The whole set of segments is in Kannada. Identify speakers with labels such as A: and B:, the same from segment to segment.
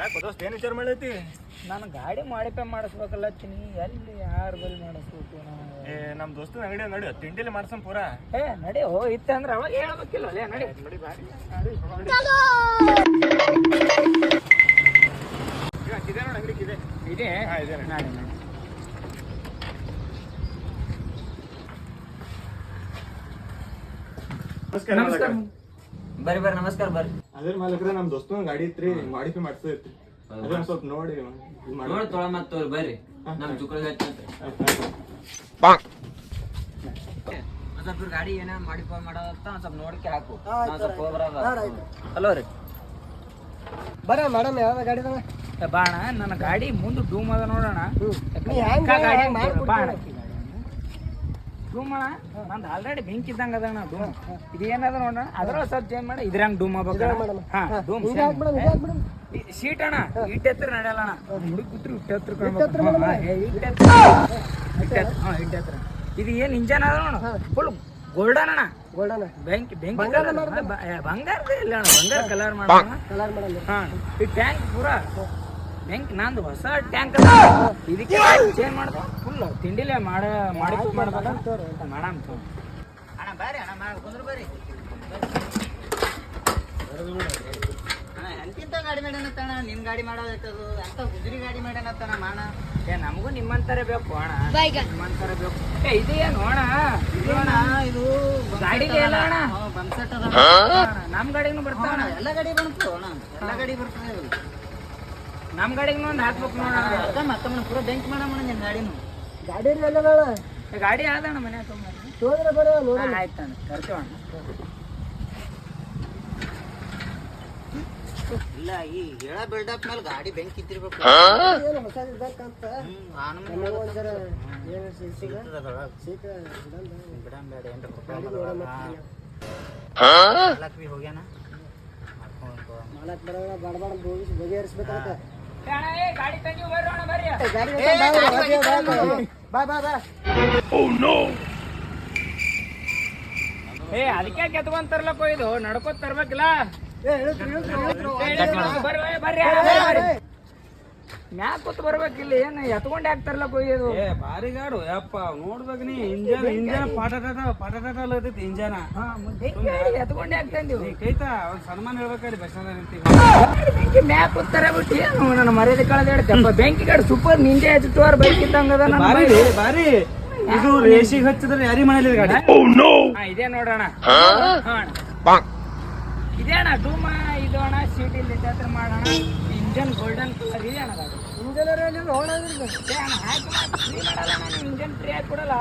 A: ಯಾಕೆ ದೋಸ್ತ ಏನು ವಿಚಾರ ಮಾಡೈತಿ?
B: ನಾನು ಗಾಡಿ ಮಾಡಿಪೇ ಮಾಡಿಸ್ಬೇಕಲ್ಲ ಚಿನಿ ಎಲ್ಲಿ ಯಾರು ಬಲ್ಲಿ ಮಾಡಿಸ್ಬೇಕು ನಾನು
A: ಏ ನಮ್ಮ ದೋಸ್ತನ ಅಂಗಡಿ ನಡಿ ತಿಂಡಿಲಿ ಮಾಡ್ಸಂ ಪೂರಾ.
B: ಏ ನಡಿ. ಹೋ ಇತ್ತಂದ್ರೆ ಅವಾಗ ಹೇಳ್ಬೇಕಿಲ್ಲ. ಅಲ್ಲೇ ನಡಿ.
A: ನೋಡಿ ಬಾರಿ. ಇದೆ ನೋಡಿ ಅಂಗಡಿ ಇದೆ.
B: ಇದೆ?
A: ಹಾ, ಇದೆ ನಡಿ. ನಮಸ್ಕಾರ
B: ನಮಸ್ಕಾರ. ಬರ್ರಿ ಬರ್ರಿ ನಮಸ್ಕಾರ ಬರ್ರಿ.
A: ಅದ್ರ ಮಾಲಕ್ರ ನಮ್ಮ ದೋಸ್ತನ ಗಾಡಿ ಇತ್ರಿ ಮಾಡಿಫೈ ಮಾಡ್ಸೈತಿ ಅದೇ ಒಂದ್ ಸ್ವಲ್ಪ ನೋಡಿ ನೋಡಿ ಮಾಡಿ.
C: ನೋಡ್ ತೊಳ ಮತ್ ತೋರಿ ಬರ್ರಿ. ಹಚ್ಚಂತ್ರಿ
A: ಆಯ್ತ್, ಆಯ್ತ್.
C: ಸ್ವಲ್ಪ ಗಾಡಿ ಏನ ಮಾಡಿಫೈ ಮಾಡೋದಂತ ಸ್ವಲ್ಪ ನೋಡ್ಕೆ ಹಾಕು. ನಾವ್ ಸ್ವಲ್ಪ ಹೋಗ್ಬರದ
B: ಹಲೋ ರೀ.
D: ಬರ ಮೇಡಮ್ ಯಾವ ಗಾಡಿ?
B: ಬಾಣ ನನ್ನ ಗಾಡಿ ಮುಂದೆ ಡೂಮ್ ಅದ ನೋಡೋಣ. ಬಾಣ. ಅಣ್ಣ ನಂದು ಆಲ್ರೆಡಿ ಬೆಂಕಿ ಇದ್ದಂಗ ಅದ ಅಣ್ಣ ಡೂಮ್ ಇದು ಏನದ ನೋಡೋಣ ಅದ್ರ ಸ್ವಲ್ಪ ಚೇಂಜ್ ಮಾಡಿ ಇದ್ರಂಗ್ ಡೂಮ್
D: ಇದ್ರಾಗ್
B: ಆಗ್ಬೇಕು ಹಾ
D: ಹಾಕ್ಬಿಡಮ್.
B: ಸೀಟ್ ಅಣ್ಣ ಇಟ್ಟ ಹತ್ರ ನಡೆಯಲ್ಲ ಅಣ್ಣ. ಹುಡುಗ ಕೂತ್ರು ಇಟ್ಟ ಹತ್ರ
D: ಇಟ್ಟ
B: ಹಾ ಇಟ್ಟ ಹತ್ರ ಇದು ಏನ್ ಇಂಜನ್ ಅದ ನೋಡ? ಫುಲ್ ಗೋಲ್ಡನ್ ಅಣ್ಣ.
D: ಗೋಲ್ಡನ್.
B: ಬೆಂಕಿ ಬೆಂಕಿ ಬಂಗಾರದ ಇಲ್ಲ ಅಣ್ಣ. ಬಂಗಾರ ಕಲರ್ ಮಾಡೋಣ
D: ಕಲರ್ ಮಾಡಲ್ಲ.
B: ಹಾ ಈ ಟ್ಯಾಂಕ್ ಪೂರಾ. ಟ್ಯಾಂಕ್ ನಂದು ಹೊಸ ಟ್ಯಾಂಕ್ ಇದಕ್ಕೆ ಚೇಂಜ್ ಮಾಡ್ದೆ. ಫುಲ್ ತಿಂಡಿಲೇ ಮಾಡ ಮಾಡಿ ಮಾಡ್ಬೇಕ ಮಾಡಮ್ ತೋ
C: ಅಣ್ಣ ಬರ್ರಿ ಅಣ್ಣ ಮಾ ಕುಂದ್ರ ಬರ್ರಿ ಅಣ್ಣ ಎಂತಿಂತ ಗಾಡಿ ಮಾಡ್ಯಾನತ್ತಣ್ಣ ನಿನ್ ಗಾಡಿ ಮಾಡೋದೈತದು ಅಂತ ಗುಜರಿ ಗಾಡಿ ಮಾಡ್ಯಾನತ್ತಣ್ಣ ಮಾಣ
B: ಏ ನಮಗೂ ನಿಮ್ಮಂತಾರೆ ಬೇಕು ಅಣ್ಣ. ನಿಮ್ಮಂತಾರೆ ಬೇಕು. ಏ ಇದು ಏನು ಅಣ್ಣ? ಇದು
C: ಅಣ್ಣ
B: ಅಣ್ಣ.
C: ಇದು
B: ಗಾಡಿಗೆ ಇಲ್ಲ ಅಣ್ಣ.
C: ಬಂಸೆಟ್ ಅದ
B: ಅಣ್ಣ, ನಮ್ ಗಾಡಿಗೂ ಬರ್ತಾವ
C: ಅಣ್ಣ, ಎಲ್ಲ ಗಾಡಿ ಬಂತು ಅಣ್ಣ. ಎಲ್ಲ ಗಾಡಿ ಬರ್ತದೆ ಇದು.
B: ಗಾಡಿಗೆ ಒಂದು ಹಾಕ್ಬೇಕು ನೋಡೋಣ
C: ಅದ ಮತ್ತೊಮ್ಮೆ ಪೂರ ಬೆಂಕಿ ಮಾಡಮ್ಮ ನಿನ್ನ ಗಾಡಿನು
D: ಗಾಡಿ?
B: ಗಾಡಿ ಆದಣ ಮನೆ ತುಂಬ
D: ತೋದ್ರೆ ಬರೋ ನೋಡ
B: ಆಯ್ತಣ್ಣ ಕರ್ತೀವಣ್ಣ
C: ಇಲ್ಲ ಈ ಹೇಳ ಬಿಲ್ಡಪ್ ಮೇಲೆ ಗಾಡಿ ಬೆಂಕಿ ಇದ್ದಿರ್ಬೇಕು. ಹೋಗ್ಯಾನ ಮಾಡ್ಕೊಂಡ್ ಹೋಗ್ಕೊ.
D: ಮಾಡಕ್ ಬರೋಲ್ಲ ಬಡ. ಬಡ ಹೋಗಿ ಬಗೆಹರಿಸ್ಬೇಕಂತ.
B: ಏ ಅಣ್ಣ, ಏ, ಗಾಡಿ ತಂಗಿ ಬರ್ರಿ ಅಣ್ಣ ಬರ್ರಿ
D: ಗಾಡಿ
C: ಏ, ಗಾಡಿ ಒಯ್ದು
D: ಬಾ ಬಾ ಬಾ
B: ಏ ಅದಕ್ಕೆ ಕೆತ್ಕೊಂತಾರಲ್ಲ ಕೊಯ್ದು ನಡ್ಕೋತ ತರ್ಬೇಕಿಲ್ಲ
D: ಏ ಇಳಿಸ್ರು, ಇಳಿಸ್ರು, ಇಳಿಸ್ರು.
B: ಬರ್ರಿ ಬರ್ರಿ ಅಣ್ಣ, ಬರ್ರಿ. ಮ್ಯಾಕ್ ಕೂತ್ ಬರ್ಬೇಕಿಲ್ಲ ಏನ್ ಎತ್ಕೊಂಡ್ ಹಾಕ್ತಾರಲ್ಲ ಕೊಯ್ಯೋದು
E: ಏ ಭಾರಿ ಗಾಡು ಯಪ್ಪ ನೋಡ್ಬೇಕು ನೀ ಇಂಜನ್ ಇಂಜನ್ ಪಾಟಾಟ ಪಾಟಾಟ ಅಲ್ಲತೈತಿ ಇಂಜನ
B: ಎತ್ಕೊಂಡೆ ಹಾಕ್ತಂದಿವು
E: ನೀ ಕೈತಾ ಒಂದ್ ಸನ್ಮಾನ ಹೇಳ್ಬೇಕಾದ್ರೆ ಬಸ್ ಸ್ಟ್ಯಾಂಡ್
B: ಬೆಂಕಿ ಮ್ಯಾಕ್ ಕೂತಾರ ಬಿಟ್ಟು ಏನು ನನ್ನ ಮರ್ಯಾದೆ ಕಳೆದ ಹೇಳ್ತಪ್ಪ ಬೆಂಕಿ ಗಾಡಿ ಸೂಪರ್ ನಿಂಜೆ ಹಚ್ಚುವರ್ ಬೈಕ್ ಇದ್ದಂಗ ಅದ ನನ್ನ
E: ಭಾರಿ. ಭಾರಿ. ಇದು ರೇಷಿಗೆ ಹಚ್ಚಿದ್ರೆ ಯಾರಿ ಮನೇಲಿ ಗಾಡಿ?
B: ಹಾ, ಇದೇ ನೋಡೋಣ. ಹಾ, ಅಣ್ಣ. ಇದೇ ಅಣ್ಣ ಡೂಮ ಇದು ಅಣ್ಣ ಸೀಟ್ ಇಲ್ಲಿ ಮಾಡೋಣ. ಇಂಜನ್ ಗೋಲ್ಡನ್ ಕಲರ್ ಇದೆ ಅಣ್ಣ ಮಾಡಲ್ಲ ಅಣ್ಣ ಇಂಜನ್ ಫ್ರೀ ಆಗಿ ಕೊಡಲ್ಲ.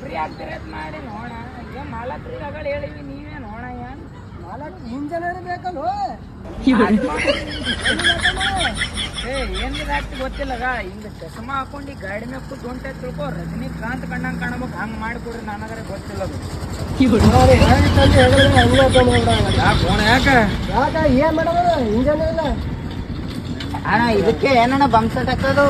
B: ಫ್ರೀ ಆಗ್ತೀರಿ ಮಾಡಿ ನೋಣ ಈಗ ಮಾಲಕ್ ಆಗಳ ಹೇಳಿವಿ ನೀವೇ ನೋಣ ಏನ್?
D: ಮಾಲಕ್ ಇಂಜನ್ ಬೇಕಲ್ಲ
B: ಏ ಏನ್ ಆಗ್ತಿ ಗೊತ್ತಿಲ್ಲಗ ಹಿಂಗ ಚಶ್ಮಾ ಹಾಕೊಂಡು ಗಾಡಿ ಮೇಲೆ ಕೂತ್ ಹೊಂಟೆ ತಿಳ್ಕೊ ರಜನಿಕಾಂತ್ ಕಣ್ಣಂಗೆ ಕಾಣಬೇಕು ಹಂಗೆ ಮಾಡಿಕೊಡ್ರಿ ನನಗರೆ ಗೊತ್ತಿಲ್ಲ
D: ಯಾಕ? ಏನ್ ಮಾಡೋದು? ಇಂಜನ್ ಇಲ್ಲ.
C: ಅಣ್ಣ ಇದಕ್ಕೆ ಏನಣ್ಣ ಬಂಸಟ್ ಹಾಕೋದು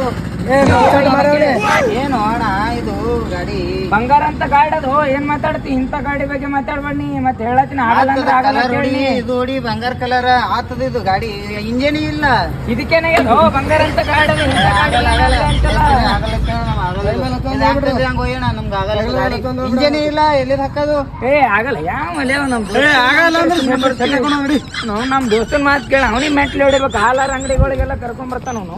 C: ಏನು ಅಣ್ಣ ಇದು ಗಾಡಿ?
B: ಬಂಗಾರ ಅಂತ ಗಾಡಿ ಅದು ಏನ್ ಮಾತಾಡ್ತಿ? ಇಂಥ ಗಾಡಿ ಬಗ್ಗೆ ಮಾತಾಡ್ಬಣ್ಣಿ ಮತ್ತೆ ಹೇಳತ್ತೀನಿ ಆಗಲ್ಲ ಅಂದ್ರೆ ಆಗಲ್ಲ ಅಂತ ಹೇಳಿ
C: ಇದು ನೋಡಿ ಬಂಗಾರ ಕಲರ್ ಆತದ ಇದು ಗಾಡಿ ಇಂಜಿನ್ ಇಲ್ಲ.
B: ಇದಕ್ಕೇನೆ ಓ ಬಂಗಾರ ಅಂತ ಗಾಡಿ ಅದು,
C: ಆಗಲ್ಲ ಆಗಲ್ಲ
B: ಅಂತಲ್ಲ.
C: ಇಂಜನ್ ಇಲ್ಲ ಎಲ್ಲಿದ್ ಹಾಕೋದು?
B: ಏ ಆಗಲ್ಲ ಯಾವ ನಮ್
E: ಆಗಲ್ಲ ಅಂದ್ರೆ
B: ನಾವು ನಮ್ ದೋಸ್ತನ್ ಮಾತ್ ಕೇಳ ಅವನಿಗೆ ಮೆಟ್ಲು ಹೊಡಿಬೇಕು. ಹಾಲಾರ ಅಂಗಡಿಗಳಿಗೆಲ್ಲ ಕರ್ಕೊಂಡ್ ಬರ್ತಾನ ಅವನು.